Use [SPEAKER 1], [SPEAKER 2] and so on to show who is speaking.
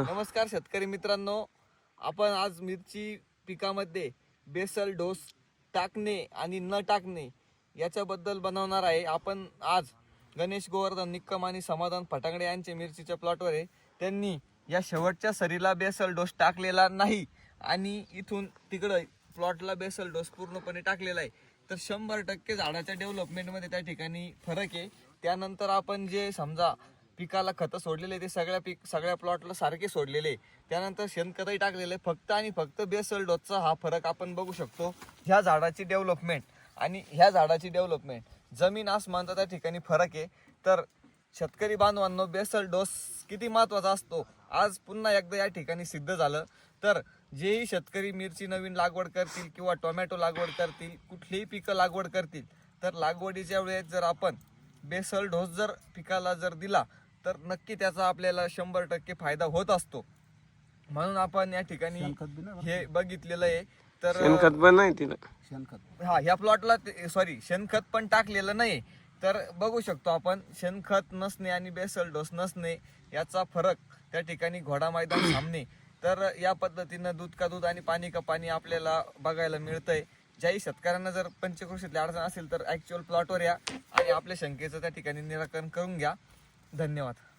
[SPEAKER 1] नमस्कार शेतकरी मित्रांनो. आपण आज मिरची पिकामध्ये बेसल डोस टाकणे आणि न टाकणे याच्याबद्दल बनवणार आहे. आपण आज गणेश गोवर्धन निक्कम आणि समाधान फटांगडे यांचे मिरचीच्या प्लॉटवर आहे. त्यांनी या शेवटच्या सरीला बेसल डोस टाकलेला नाही आणि इथून तिकडं प्लॉटला बेसल डोस पूर्णपणे टाकलेला आहे. तर शंभर टक्के झाडाच्या डेव्हलपमेंटमध्ये त्या ठिकाणी फरक आहे. त्यानंतर आपण जे समजा पिकाला खतं सोडलेले ते सगळ्या पीक सगळ्या प्लॉटला सारखे सोडलेले त्यानंतर शेणखतही टाकलेले फक्त आणि फक्त बेसल डोसचा हा फरक आपण बघू शकतो. ह्या झाडाची डेव्हलपमेंट आणि ह्या झाडाची डेव्हलपमेंट जमीन आसमानचा त्या ठिकाणी फरक आहे. तर शेतकरी बांधवांनो बेसल डोस किती महत्त्वाचा असतो? आज पुन्हा एकदा या ठिकाणी सिद्ध झालं. तर जेही शेतकरी मिरची नवीन लागवड करतील किंवा टोमॅटो लागवड करतील कुठलीही पिकं लागवड करतील तर लागवडीच्या वेळेस जर आपण बेसल डोस जर पिकाला जर दिला तर नक्की त्याचा आपल्याला शंभर टक्के फायदा होत असतो. म्हणून आपण या ठिकाणी हे बघितलेलं आहे. तर
[SPEAKER 2] शेणखत पण नाही तिला
[SPEAKER 1] हा ह्या प्लॉटला सॉरी शेणखत पण टाकलेलं नाही. तर बघू शकतो आपण शेणखत नसणे आणि बेसल डोस नसणे याचा फरक त्या ठिकाणी घोडा मैदान सामने. तर या पद्धतीनं दूध का दूध आणि पाणी का पाणी आपल्याला बघायला मिळतंय. ज्याही शेतकऱ्यांना जर पंचकृषीतली अडचण असेल तर ऍक्च्युअल प्लॉटवर या आणि आपल्या शंकेचं त्या ठिकाणी निराकरण करून घ्या. धन्यवाद.